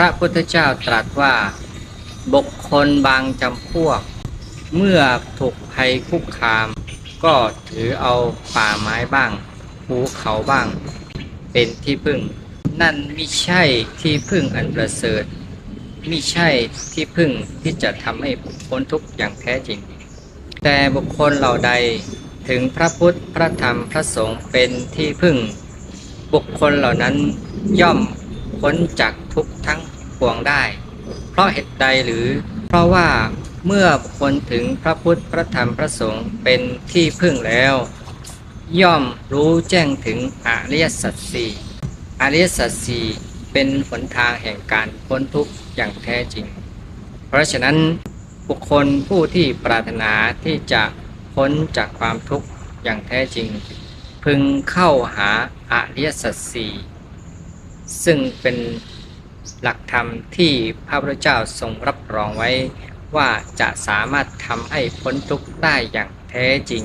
ระพุทธเจ้าตรัสว่าบุคคลบางจำพวก เมื่อถูกภัยคุกคาม ก็ถือเอาป่าไม้บ้างภูเขาบ้าง เป็นที่พึ่ง นั่นไม่ใช่ที่พึ่งอันประเสริฐไม่ใช่ที่พึ่งที่จะทำให้พ้นทุกข์อย่างแท้จริง แต่บุคคลเหล่าใดถึงพระพุทธพระธรรมพระสงฆ์เป็นที่พึ่ง บุคคลเหล่านั้นย่อมพ้นจากทุกข์ทั้ง ปวงได้ เพราะเหตุใดหรือ เพราะว่าเมื่อบุคคลถึงพระพุทธพระธรรมพระสงฆ์เป็นที่พึ่งแล้ว ย่อมรู้แจ้งถึงอริยสัจสี่อริยสัจสี่เป็นหนทางแห่งการพ้นทุกข์อย่างแท้จริง เพราะฉะนั้นบุคคลผู้ที่ปรารถนาที่จะพ้นจากความทุกข์อย่างแท้จริง พึงเข้าหาอริยสัจสี่ซึ่งเป็น หลักธรรมที่พระพุทธเจ้าทรงรับรองไว้ ว่าจะสามารถทำให้พ้นทุกข์ได้อย่างแท้จริง